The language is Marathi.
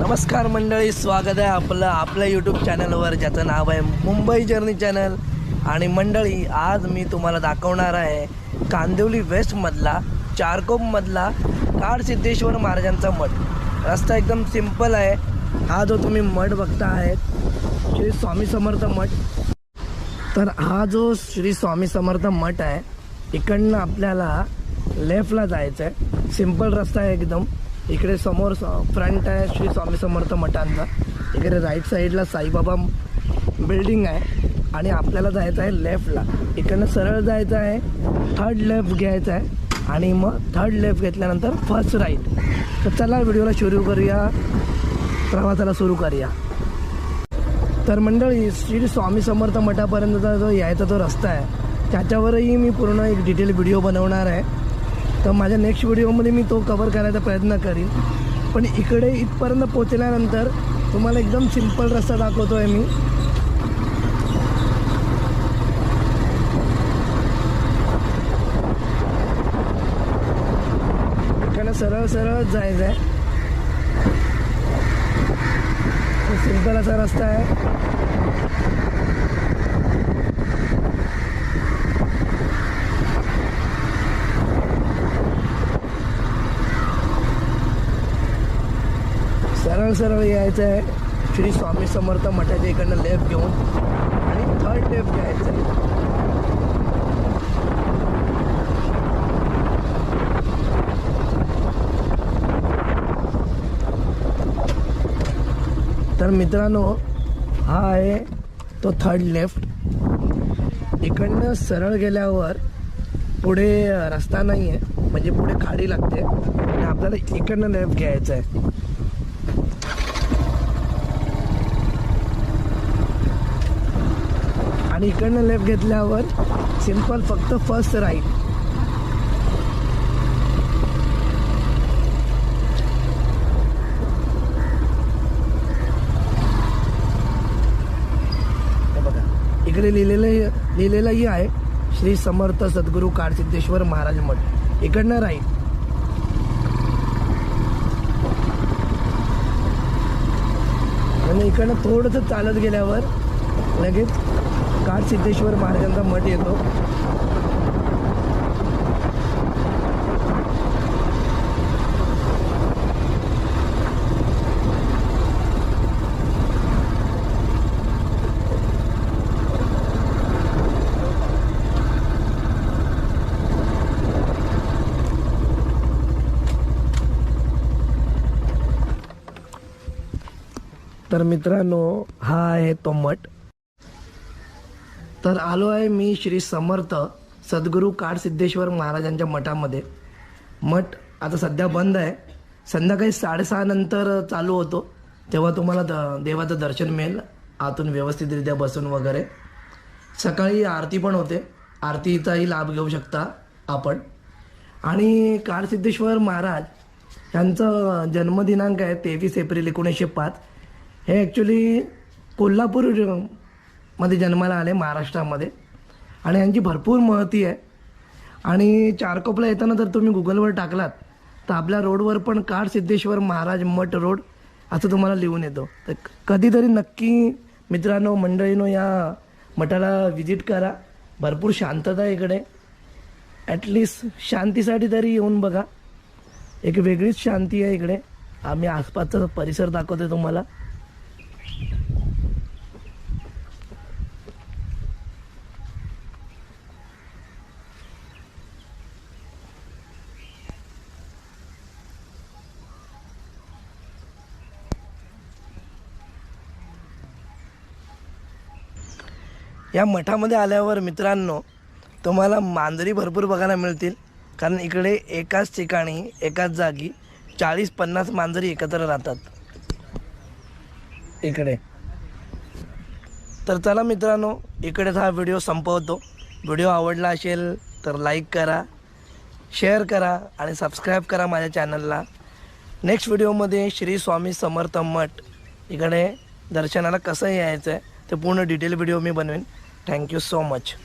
नमस्कार मंडळी स्वागत आहे आपलं आपल्या यूट्यूब चॅनलवर ज्याचं नाव आहे मुंबई जर्नी चॅनल आणि मंडळी आज मी तुम्हाला दाखवणार आहे कांदिवली वेस्टमधला चारकोपमधला काड सिद्धेश्वर महाराजांचा मठ. रस्ता एकदम सिंपल आहे. हा जो तुम्ही मठ बघता आहेत श्री स्वामी समर्थ मठ. तर हा जो श्री स्वामी समर्थ मठ आहे इकडनं आपल्याला लेफ्टला जायचं आहे सिंपल रस्ता आहे एकदम. इकडे समोर फ्रंट आहे श्री स्वामी समर्थ मठांचा. इकडे राईट साईडला साईबाबा बिल्डिंग आहे आणि आपल्याला जायचं आहे लेफ्टला इकडनं सरळ जायचं आहे थर्ड लेफ्ट घ्यायचं आहे आणि मग थर्ड लेफ्ट घेतल्यानंतर फर्स्ट राईट तर चला व्हिडिओला सुरू करूया. प्रवासाला सुरू करूया. तर मंडळी श्री स्वामी समर्थ मठापर्यंतचा जो यायचा जो रस्ता आहे त्याच्यावरही मी पूर्ण एक डिटेल व्हिडिओ बनवणार आहे. तर माझ्या नेक्स्ट व्हिडिओमध्ये मी तो कवर करायचा प्रयत्न करीन. पण इकडे इथपर्यंत पोचल्यानंतर तुम्हाला एकदम सिंपल रस्ता दाखवतो आहे मी. इकडनं सरळ सरळच जायचं आहे सिंपल असा रस्ता आहे. सरळ सरळ यायचं आहे श्री स्वामी समर्थ मठाच्या इकडनं लेफ्ट घेऊन आणि थर्ड लेफ्ट घ्यायचं आहे. तर मित्रांनो हा आहे तो थर्ड लेफ्ट इकडनं सरळ गेल्यावर पुढे रस्ता नाही आहे म्हणजे पुढे खाडी लागते. आणि आपल्याला इकडनं लेफ्ट घ्यायचं आहे. आणि इकडनं लेफ्ट घेतल्यावर सिंपल फक्त फर्स्ट राईट बघा इकडे लिहिलेलं लिहिलेलंही आहे श्री समर्थ सद्गुरू काळसिद्धेश्वर महाराज मठ. इकडनं राईट आणि इकडनं थोडंसं चालत गेल्यावर लगेच काडसिद्धेश्वर महाराजांचा मठ येतो. तर मित्रांनो हा आहे तो मठ. तर आलो आहे मी श्री समर्थ सद्गुरू काड सिद्धेश्वर महाराजांच्या मठामध्ये. मठ आता सध्या बंद आहे. संध्याकाळी साडेसहा नंतर चालू होतो. तेव्हा तुम्हाला द देवाचं दर्शन मिळेल. आतून व्यवस्थितरित्या बसून वगैरे. सकाळी आरती पण होते. आरतीचाही लाभ घेऊ शकता आपण. आणि काळसिद्धेश्वर महाराज यांचं जन्मदिनांक आहे तेवीस एप्रिल एकोणीसशे पाच. हे ॲक्च्युली कोल्हापूर मध्ये जन्माला आले महाराष्ट्रामध्ये. आणि यांची भरपूर महती आहे. आणि चारकोपला येताना जर तुम्ही गुगलवर टाकलात तर आपल्या रोडवर पण काड सिद्धेश्वर महाराज मठ रोड असं तुम्हाला लिहून येतो. तर कधीतरी नक्की मित्रांनो मंडळीनो या मठाला व्हिजिट करा. भरपूर शांतता आहे इकडे. ॲटलिस्ट शांतीसाठी तरी येऊन बघा. एक वेगळीच शांती आहे इकडे. आम्ही आसपासचा परिसर दाखवतो तुम्हाला. या मठामध्ये आल्यावर मित्रांनो तुम्हाला मांजरी भरपूर बघायला मिळतील. कारण इकडे एकाच ठिकाणी एकाच जागी चाळीस पन्नास मांजरी एकत्र राहतात. इकडे. तर चला मित्रांनो इकडेच हा व्हिडिओ संपवतो. व्हिडिओ आवडला असेल तर लाईक करा शेअर करा आणि सबस्क्राईब करा माझ्या चॅनलला. नेक्स्ट व्हिडिओमध्ये श्री स्वामी समर्थ मठ इकडे दर्शनाला कसं यायचं आहे ते पूर्ण डिटेल व्हिडिओ मी बनवेन. thank you so much.